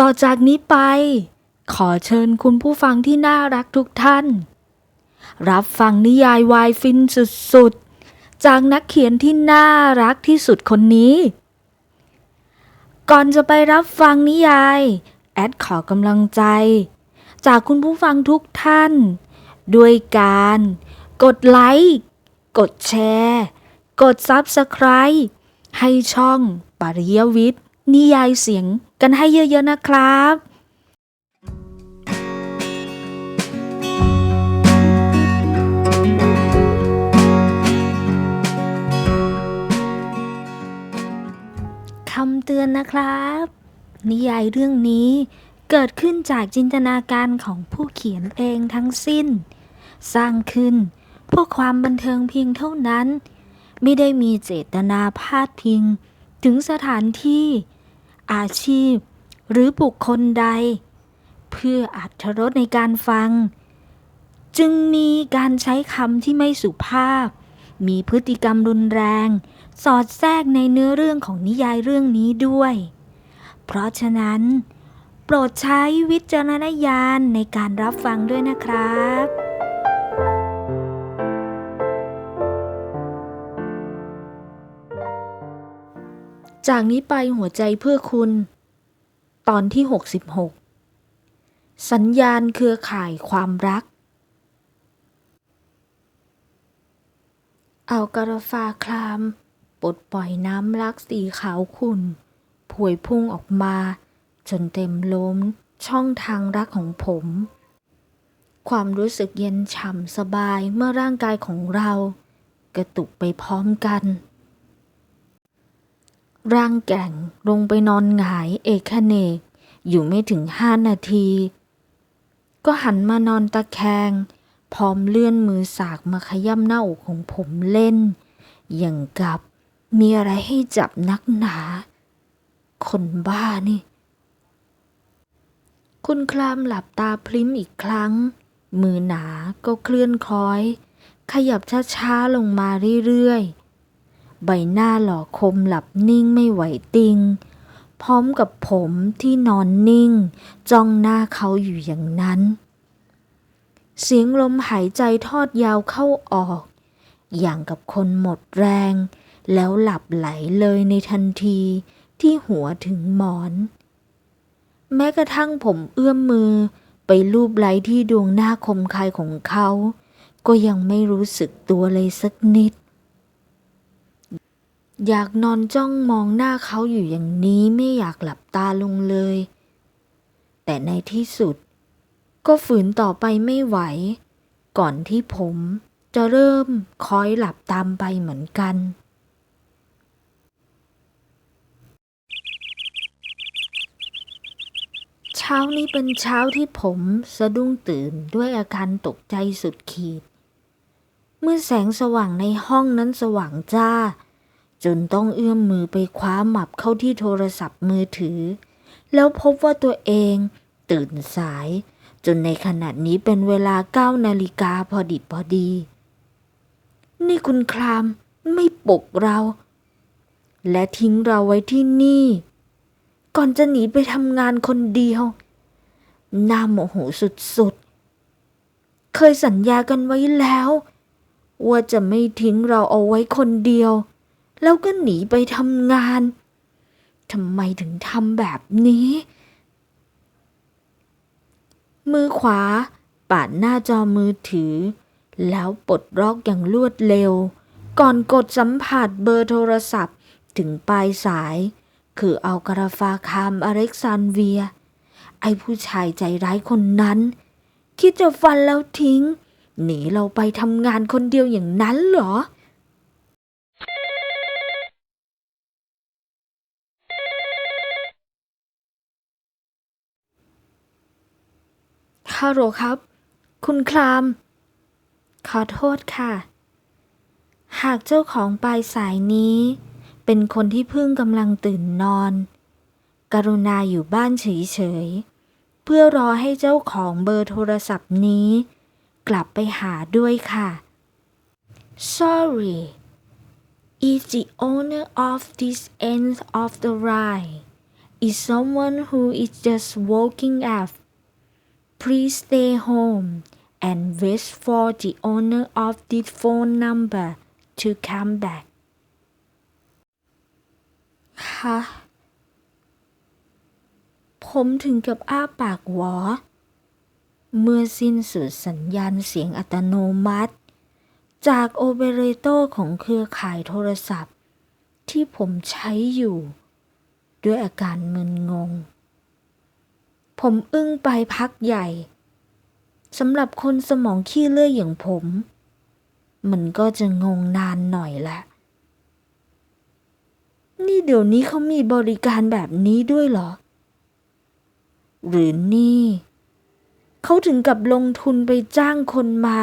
ต่อจากนี้ไป ขอเชิญคุณผู้ฟังที่น่ารักทุกท่าน รับฟังนิยายวายฟินสุดๆ จากนักเขียนที่น่ารักที่สุดคนนี้ ก่อนจะไปรับฟังนิยาย แอดขอกำลังใจ จากคุณผู้ฟังทุกท่าน ด้วยการ กดไลค์กดแชร์ กด Subscribe ให้ช่องปริยวิทย์นิยายเสียง กันให้เยอะๆนะครับคำเตือนนะครับ นิยายเรื่องนี้เกิดขึ้นจากจินตนาการของผู้เขียนเองทั้งสิ้น สร้างขึ้นเพื่อความบันเทิงเพียงเท่านั้น ไม่ได้มีเจตนาพาดพิง ถึงสถานที่ อาชีพ หรือบุคคลใด เพื่ออัธรสในการฟัง จึงมีการใช้คำที่ไม่สุภาพ มีพฤติกรรมรุนแรง สอดแทรกในเนื้อเรื่องของนิยายเรื่องนี้ด้วย เพราะฉะนั้นโปรดใช้วิจารณญาณในการรับฟังด้วยนะครับ จากนี้ไปหัวใจเพื่อคุณ ตอนที่ 66 สัญญาณเครือข่ายความรัก เอากระฟาคลามปลดปล่อยน้ำรักสีขาวขุ่นผวยพุ่งออกมา จนเต็มล้มช่องทางรักของผม ความรู้สึกเย็นฉ่ำสบายเมื่อร่างกายของเรา กระตุกไปพร้อมกัน ร่างแก่งลงไปนอนหงายเอกเนกอยู่ไม่ถึงห้านาที ก็หันมานอนตะแคง พร้อมเลื่อนมือสากมาขย้ำหน้าอกของผมเล่น อย่างกับมีอะไรให้จับนักหนา คนบ้านี่ คุณคลามหลับตาพลิ้มอีกครั้ง มือหนาก็เคลื่อนคล้อย ขยับช้าๆลงมาเรื่อยๆ ใบหน้าหล่อคมหลับนิ่งไม่ไหวติง พร้อมกับผมที่นอนนิ่ง จ้องหน้าเขาอยู่อย่างนั้น เสียงลมหายใจทอดยาวเข้าออก อย่างกับคนหมดแรง แล้วหลับไหลเลยในทันทีที่หัวถึงหมอน แม้กระทั่งผมเอื้อมมือไปลูบไล้ที่ดวงหน้าคมคายของเขา ก็ยังไม่รู้สึกตัวเลยสักนิด อยากนอนจ้องมองหน้าเขาอยู่อย่างนี้ไม่อยากหลับตาลงเลย แต่ในที่สุด ก็ฝืนต่อไปไม่ไหว ก่อนที่ผมจะเริ่มคอยหลับตามไปเหมือนกันเช้านี้เป็นเช้าที่ผมสะดุ้งตื่นด้วยอาการตกใจสุดขีด เมื่อแสงสว่างในห้องนั้นสว่างจ้า จนต้องเอื้อมมือไปคว้าหมับเข้าที่โทรศัพท์มือถือ แล้วพบว่าตัวเองตื่นสาย จนในขณะนี้เป็นเวลาเก้านาฬิกาพอดิบพอดี นี่คุณคลามไม่ปกเรา และทิ้งเราไว้ที่นี่ ก่อนจะหนีไปทำงานคนเดียวน่าโมโหสุดๆ เคยสัญญากันไว้แล้ว ว่าจะไม่ทิ้งเราเอาไว้คนเดียว แล้วก็หนีไปทำงานทำไมถึงทำแบบนี้ มือขวาปาดหน้าจอมือถือ แล้วปลดล็อกอย่างรวดเร็ว ก่อนกดสัมผัสเบอร์โทรศัพท์ถึงปลายสาย คือเอากราฟาคามอเล็กซานเวีย ไอ้ผู้ชายใจร้ายคนนั้น คิดจะฟันแล้วทิ้ง หนีเราไปทำงานคนเดียวอย่างนั้นเหรอ ฮัลโหลครับ คุณคลาม ขอโทษค่ะ หากเจ้าของปลายสายนี้ เป็นคนที่เพิ่งกำลังตื่นนอน กรุณาอยู่บ้านเฉยๆ เพื่อรอให้เจ้าของเบอร์โทรศัพท์นี้ กลับไปหาด้วยค่ะ Sorry is the owner of this end of the line is someone who is just walking up. Please stay home and wait for the owner of the phone number to come back. ค่ะผมถึงกับอ้าปากหวอ เมื่อสิ้นสุดสัญญาณเสียงอัตโนมัติ จากโอเปอเรเตอร์ของเครือข่ายโทรศัพท์ ที่ผมใช้อยู่ ด้วยอาการมึนงง ผมอึ้งไปพักใหญ่สำหรับคนสมองขี้เลื่อยอย่างผม มันก็จะงงนานหน่อยละ นี่เดี๋ยวนี้เขามีบริการแบบนี้ด้วยเหรอ หรือนี่ เขาถึงกับลงทุนไปจ้างคนมา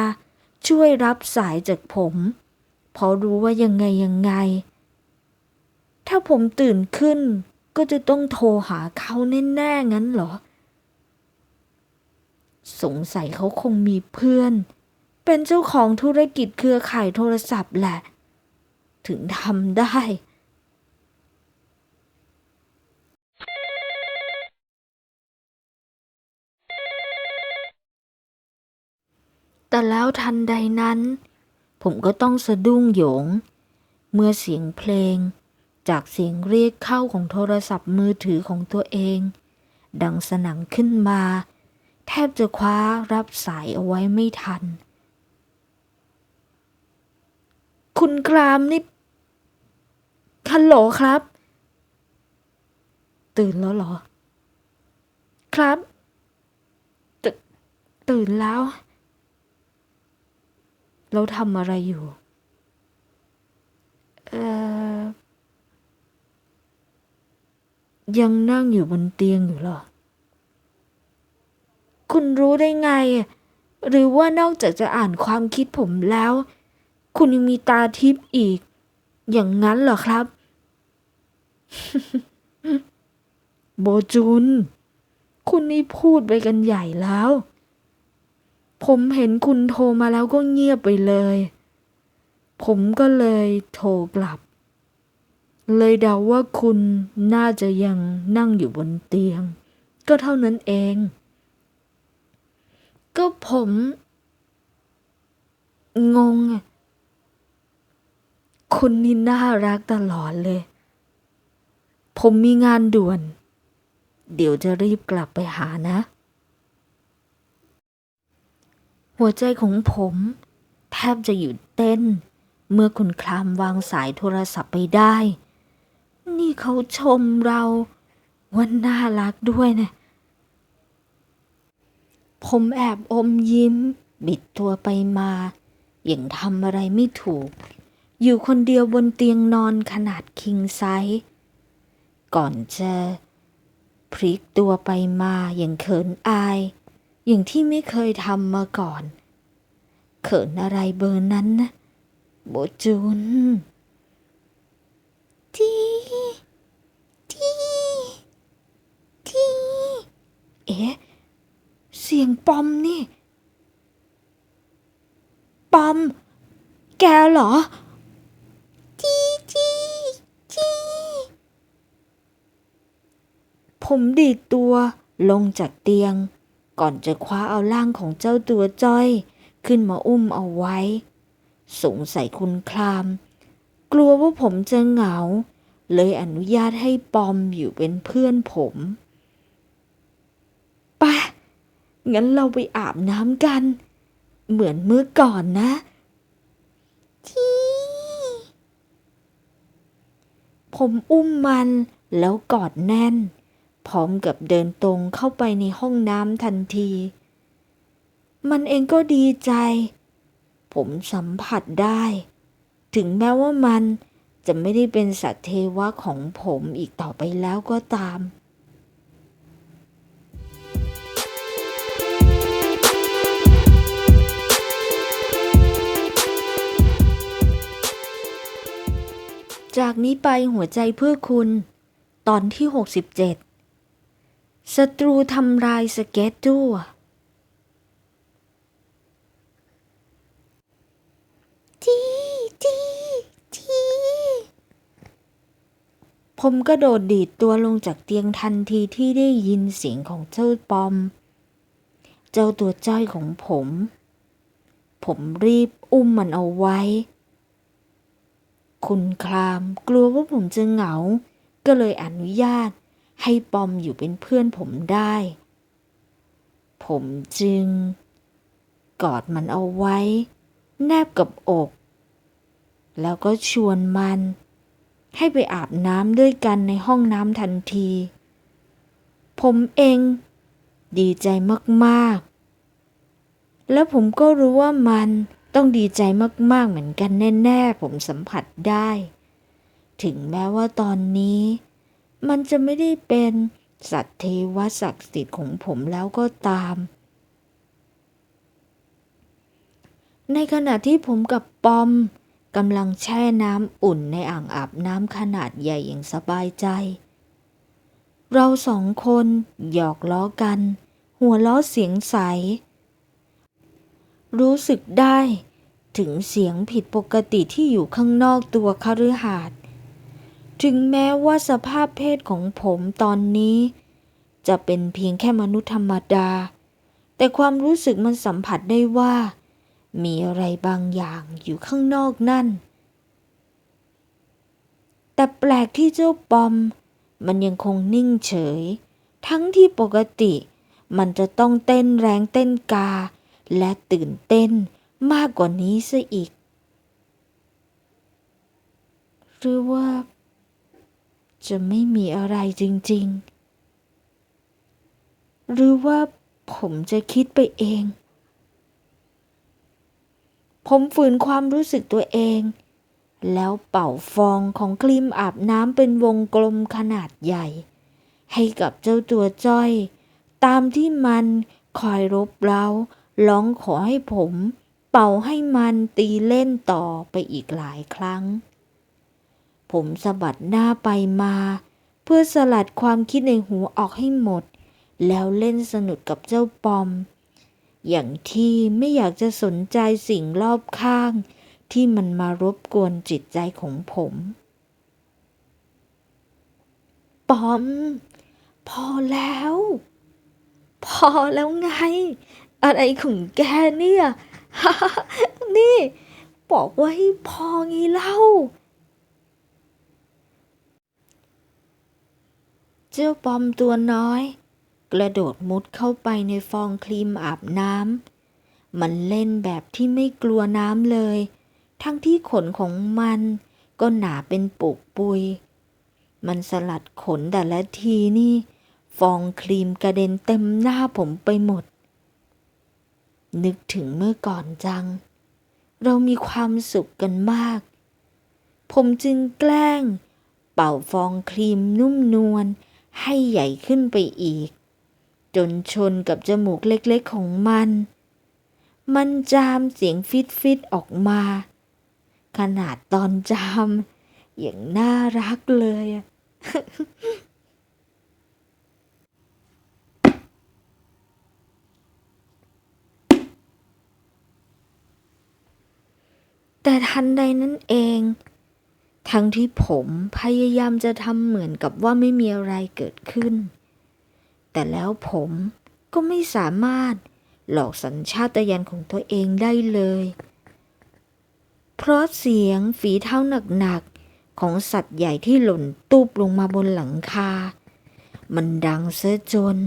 ช่วยรับสายจากผมเพราะรู้ว่ายังไงยังไง ถ้าผมตื่นขึ้นก็จะต้องโทรหาเขาแน่ๆงั้นเหรอ สงสัยเขาคงมีเพื่อน เป็นเจ้าของธุรกิจเครือข่ายโทรศัพท์แหละ ถึงทำได้ แต่แล้วทันใดนั้น ผมก็ต้องสะดุ้งโหยง เมื่อเสียงเพลง จากเสียงเรียกเข้าของโทรศัพท์มือถือของตัวเอง ดังสนั่งขึ้นมา แทบจะคว้ารับสายเอาไว้ไม่ทัน คุณกรามนี่ฮัลโหลครับ ตื่นแล้วเหรอ ครับตตื่นแล้วแล้วทำอะไรอยู่ เอ่อ ยังนั่งอยู่บนเตียงอยู่เหรอ คุณรู้ได้ไง หรือว่านอกจากจะอ่านความคิดผมแล้ว คุณยังมีตาทิพย์อีก อย่างนั้นเหรอครับ โบจุน คุณนี่พูดไปกันใหญ่แล้ว ผมเห็นคุณโทรมาแล้วก็เงียบไปเลย ผมก็เลยโทรกลับ เลยเดาว่าคุณน่าจะยังนั่งอยู่บนเตียง ก็เท่านั้นเอง ก็ผม งงอะคุณนี่น่ารักตลอดเลย ผมมีงานด่วน เดี๋ยวจะรีบกลับไปหานะ หัวใจของผม แทบจะหยุดเต้น เมื่อคุณคลามวางสายโทรศัพท์ไปได้ นี่เขาชมเราว่าน่ารักด้วยนะ ผมแอบอมยิ้ม บิดตัวไปมาอย่างทำอะไรไม่ถูก อยู่คนเดียวบนเตียงนอนขนาดคิงไซส์ก่อนจะพลิกตัวไปมาอย่างเขินอาย อย่างที่ไม่เคยทำมาก่อน เขินอะไรเบอร์นั้นนะโบจูนทีทีทีเอ๊ะ เสียงปอมนี่ ปอม แกเหรอทีทีทีผมดีดตัวลงจากเตียง ก่อนจะคว้าเอาร่างของเจ้าตัวจ้อย ขึ้นมาอุ้มเอาไว้ สงสัยคุณคลาม กลัวว่าผมจะเหงา เลยอนุญาตให้ปอมอยู่เป็นเพื่อนผมไปะ งั้นเราไปอาบน้ำกัน เหมือนเมื่อก่อนนะ ที่ ผมอุ้มมันแล้วกอดแน่น พร้อมกับเดินตรงเข้าไปในห้องน้ำทันที มันเองก็ดีใจ ผมสัมผัสได้ ถึงแม้ว่ามันจะไม่ได้เป็นสัตว์เทวะของผมอีกต่อไปแล้วก็ตาม จากนี้ไปหัวใจเพื่อคุณ ตอนที่ 67ศัตรูทำลายสเก็ตตัวทีทีทีผมก็โดดดีดตัวลงจากเตียงทันทีที่ได้ยินเสียงของเจ้าปอม เจ้าตัวจ้อยของผม ผมรีบอุ้มมันเอาไว้ คุณครามกลัวว่าผมจะเหงา ก็เลยอนุญาตให้ปอมอยู่เป็นเพื่อนผมได้ ผมจึง กอดมันเอาไว้ แนบกับอก แล้วก็ชวนมัน ให้ไปอาบน้ำด้วยกันในห้องน้ำทันที ผมเอง ดีใจมากๆ แล้วผมก็รู้ว่ามัน ต้องดีใจมาก ๆ เหมือนกันแน่ ๆ ผมสัมผัสได้ ถึงแม้ว่าตอนนี้ มันจะไม่ได้เป็นสัตว์เทวศักดิ์สิทธิ์ของผมแล้วก็ตาม ในขณะที่ผมกับปอมกำลังแช่น้ำอุ่นในอ่างอาบน้ำขนาดใหญ่อย่างสบายใจ เราสองคนหยอกล้อกัน หัวล้อเสียงใส รู้สึกได้ ถึงเสียงผิดปกติที่อยู่ข้างนอกตัวคฤหาสน์ถึงแม้ว่าสภาพเพศของผมตอนนี้ จะเป็นเพียงแค่มนุษย์ธรรมดา แต่ความรู้สึกมันสัมผัสได้ว่า มีอะไรบางอย่างอยู่ข้างนอกนั่น แต่แปลกที่เจ้าปอม มันยังคงนิ่งเฉย ทั้งที่ปกติ มันจะต้องเต้นแรงเต้นกา และตื่นเต้นมากกว่านี้ซะอีก หรือว่า จะไม่มีอะไรจริง ๆ หรือว่าผมจะคิดไปเอง ผมฝืนความรู้สึกตัวเอง แล้วเป่าฟองของครีมอาบน้ำเป็นวงกลมขนาดใหญ่ ให้กับเจ้าตัวจ้อย ตามที่มันคอยรบเร้า ร้องขอให้ผม เป่าให้มันตีเล่นต่อไปอีกหลายครั้ง ผมสะบัดหน้าไปมา เพื่อสลัดความคิดในหัวออกให้หมด แล้วเล่นสนุกกับเจ้าปอม อย่างที่ไม่อยากจะสนใจสิ่งรอบข้าง ที่มันมารบกวนจิตใจของผมปอม พอแล้ว พอแล้วไง อะไรของแกเนี่ย นี่ บอกว่าให้พอไงเล่า เจ้าปอมตัวน้อย กระโดดมุดเข้าไปในฟองครีมอาบน้ำ มันเล่นแบบที่ไม่กลัวน้ำเลย ทั้งที่ขนของมันก็หนาเป็นปุกปุย มันสลัดขนแต่ละทีนี่ ฟองครีมกระเด็นเต็มหน้าผมไปหมด นึกถึงเมื่อก่อนจัง เรามีความสุขกันมาก ผมจึงแกล้ง เป่าฟองครีมนุ่มนวลให้ใหญ่ขึ้นไปอีก จนชนกับจมูกเล็กๆของมัน มันจามเสียงฟิตฟิตๆออกมา ขนาดตอนจามอย่างน่ารักเลย แต่ทันใดนั้นเอง ทั้งที่ผมพยายามจะทำเหมือนกับว่าไม่มีอะไรเกิดขึ้น แต่แล้วผมก็ไม่สามารถหลอกสัญชาตญาณของตัวเองได้เลย เพราะเสียงฝีเท้าหนักๆ ของสัตว์ใหญ่ที่หล่นตูบลงมาบนหลังคา มันดังเสียจน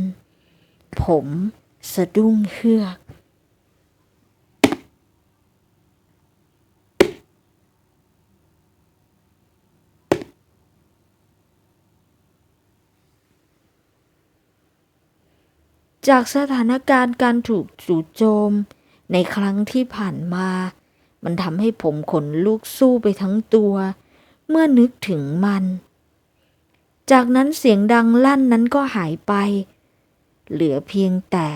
ผมสะดุ้งเฮือก จากสถานการณ์การถูกจู่โจม ในครั้งที่ผ่านมา มันทำให้ผมขนลุกสู้ไปทั้งตัว เมื่อนึกถึงมัน จากนั้นเสียงดังลั่นนั้นก็หายไป เหลือเพียงแต่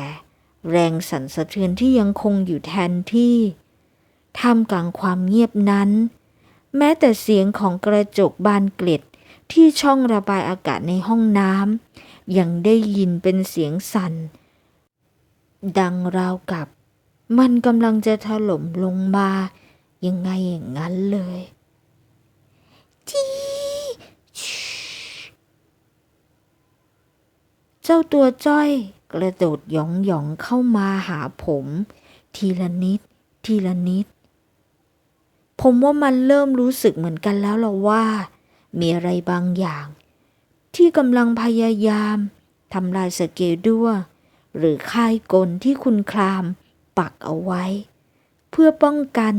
แรงสั่นสะเทือนที่ยังคงอยู่แทนที่ท่ามกลางความเงียบนั้น แม้แต่เสียงของกระจกบานเกล็ดที่ช่องระบายอากาศในห้องน้ำ ยังได้ยินเป็นเสียงสั่น ดังราวกับ มันกำลังจะถล่มลงมา ยังไงอย่างนั้นเลยจีชเจ้าตัวจ้อยกระโดดหยองหยองๆเข้ามาหาผม ทีละนิด ทีละนิด ผมว่ามันเริ่มรู้สึกเหมือนกันแล้วล่ะว่า มีอะไรบางอย่าง ที่กำลังพยายามทำลายสเกลดัวหรือค่ายกลที่คุณครามปักเอาไว้ เพื่อป้องกัน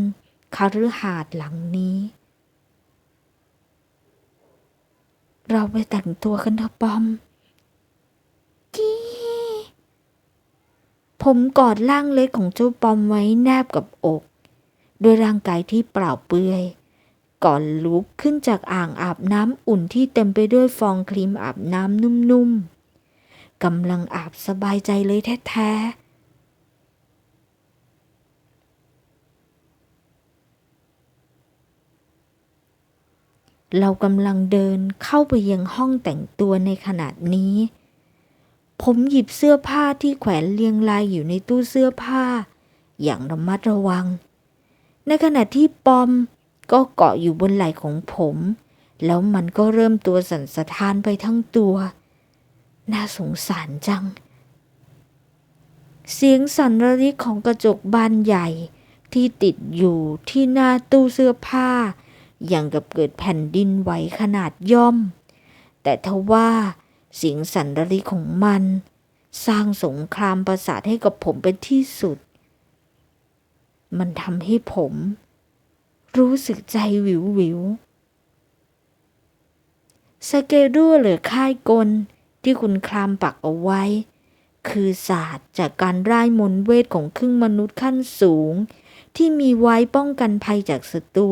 คาฤหาสน์หลังนี้ เราไปแต่งตัวกันเถอะปอมกี้ผมกอดร่างเล็กของเจ้าปอมไว้แนบกับอก ด้วยร่างกายที่เปล่าเปลือย ก่อนลุกขึ้นจากอ่างอาบน้ำอุ่นที่เต็มไปด้วยฟองครีมอาบน้ำนุ่มๆกำลังอาบสบายใจเลยแท้ๆเรากำลังเดินเข้าไปยังห้องแต่งตัวในขณะนี้ ผมหยิบเสื้อผ้าที่แขวนเรียงรายอยู่ในตู้เสื้อผ้า อย่างระมัดระวัง ในขณะที่ปอม ก็เกาะอยู่บนไหล่ของผม แล้วมันก็เริ่มตัวสั่นสะท้านไปทั้งตัว น่าสงสารจัง เสียงสั่นระริกของกระจกบานใหญ่ที่ติดอยู่ที่หน้าตู้เสื้อผ้า อย่างกับเกิดแผ่นดินไหวขนาดย่อม แต่ทว่าเสียงสั่นระริกของมัน สร้างสงครามประสาทให้กับผมเป็นที่สุด มันทำให้ผม รู้สึกใจวิววิวสเกดูหรือค่ายกลที่คุณคลามปักเอาไว้ คือศาสตร์จากการร่ายมนเวทของครึ่งมนุษย์ขั้นสูง ที่มีไว้ป้องกันภัยจากศัตรู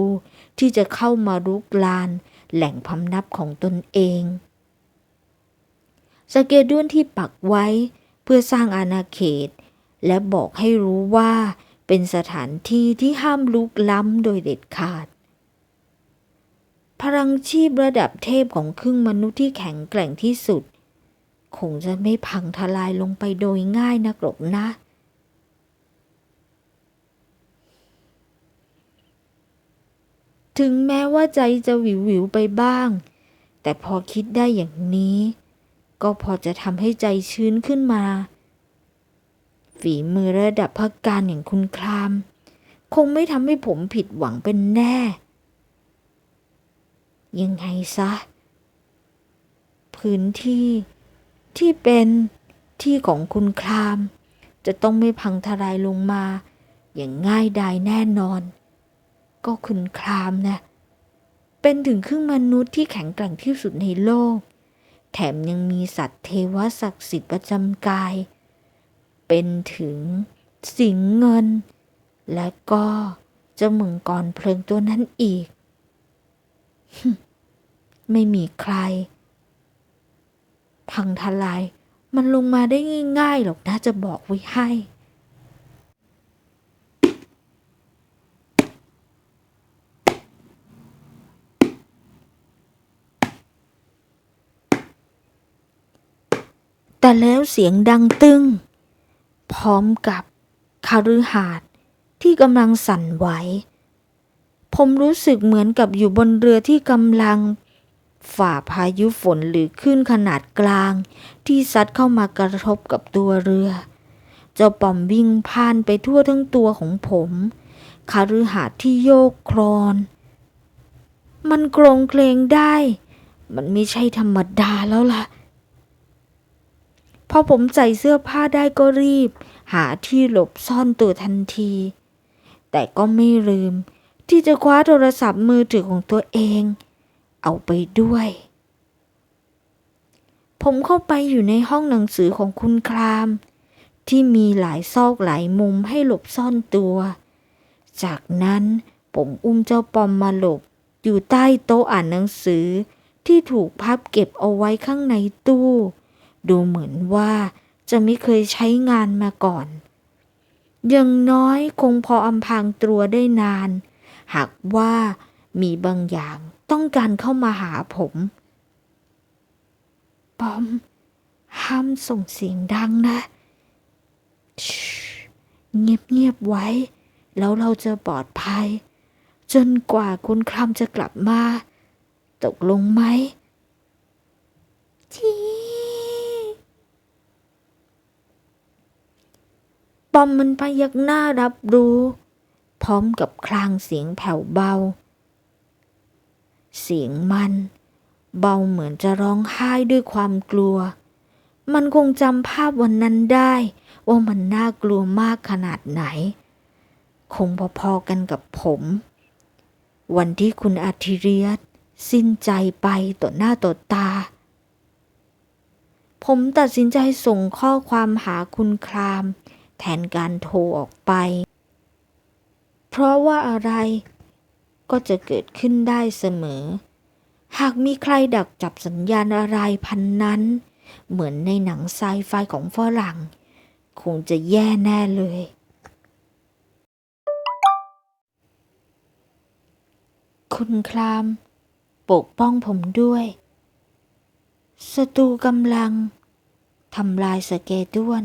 ที่จะเข้ามารุกลาน แหล่งพำนับของตนเองสเกดูนที่ปักไว้เพื่อสร้างอาณาเขต และบอกให้รู้ว่า เป็นสถานที่ที่ห้ามลุกล้ำโดยเด็ดขาด พลังชีพระดับเทพของครึ่งมนุษย์ที่แข็งแกร่งที่สุด คงจะไม่พังทลายลงไปโดยง่ายนักหรอกนะ ถึงแม้ว่าใจจะวิววิวๆไปบ้าง แต่พอคิดได้อย่างนี้ ก็พอจะทำให้ใจชื้นขึ้นมา ฝีมือระดับพักการอย่างคุณคราม คงไม่ทำให้ผมผิดหวังเป็นแน่ ยังไงซะ พื้นที่ที่เป็นที่ของคุณคราม จะต้องไม่พังทลายลงมา อย่างง่ายดายแน่นอน ก็คุณครามนะ เป็นถึงครึ่งมนุษย์ที่แข็งแกร่งที่สุดในโลก แถมยังมีสัตว์เทวศักดิ์สิทธิ์ประจำกาย เป็นถึงสิงเงิน และก็เจ้ามึงกรเพลิงตัวนั้นอีก ไม่มีใคร พังทลาย มันลงมาได้ง่ายๆหรอกนะจะบอกไว้ให้แต่แล้วเสียงดังตึ้ง พร้อมกับคาฤหาสน์ที่กำลังสั่นไหว ผมรู้สึกเหมือนกับอยู่บนเรือที่กำลังฝ่าพายุฝนหรือคลื่นขนาดกลาง ที่ซัดเข้ามากระทบกับตัวเรือ เจ้าปอมวิ่งพ่านไปทั่วทั้งตัวของผมคาฤหาสน์ที่โยกคลอน มันโกรงเกรงได้ มันไม่ใช่ธรรมดาแล้วล่ะ อผมใส่เสื้อผ้าได้ก็รีบ หาที่หลบซ่อนตัวทันที แต่ก็ไม่ลืม ที่จะคว้าโทรศัพท์มือถือของตัวเอง เอาไปด้วย ผมเข้าไปอยู่ในห้องหนังสือของคุณคราม ที่มีหลายซอกหลายมุมให้หลบซ่อนตัว จากนั้นผมอุ้มเจ้าปอมมาหลบ อยู่ใต้โต๊ะอ่านหนังสือที่ถูกพับเก็บเอาไว้ข้างในตู้ ดูเหมือนว่าจะไม่เคยใช้งานมาก่อนอย่างน้อยคงพออำพรางตัวได้นาน หากว่ามีบางอย่างต้องการเข้ามาหาผม ปอม ห้ามส่งเสียงดังนะเงียบเงียบๆไว้ แล้วเราจะปลอดภัย จนกว่าคุณคลำจะกลับมา ตกลงไหมจี ปอมมันพยักหน้ารับรู้ พร้อมกับคลางเสียงแผ่วเบา เสียงมัน เบาเหมือนจะร้องไห้ด้วยความกลัว มันคงจำภาพวันนั้นได้ ว่ามันน่ากลัวมากขนาดไหน คงพอๆกันกับผม วันที่คุณอาทิเรียสสิ้นใจไปต่อหน้าต่อตา ผมตัดสินใจส่งข้อความหาคุณคราม ทนการโทรออกไป เพราะว่าอะไรก็จะเกิดขึ้นได้เสมอ หากมีใครดักจับสัญญาณอะไรพันนั้น เหมือนในหนังไซไฟของฝรั่ง คงจะแย่แน่เลย คุณคราม ปกป้องผมด้วยศัตรูกำลังทำลายสเกด้วน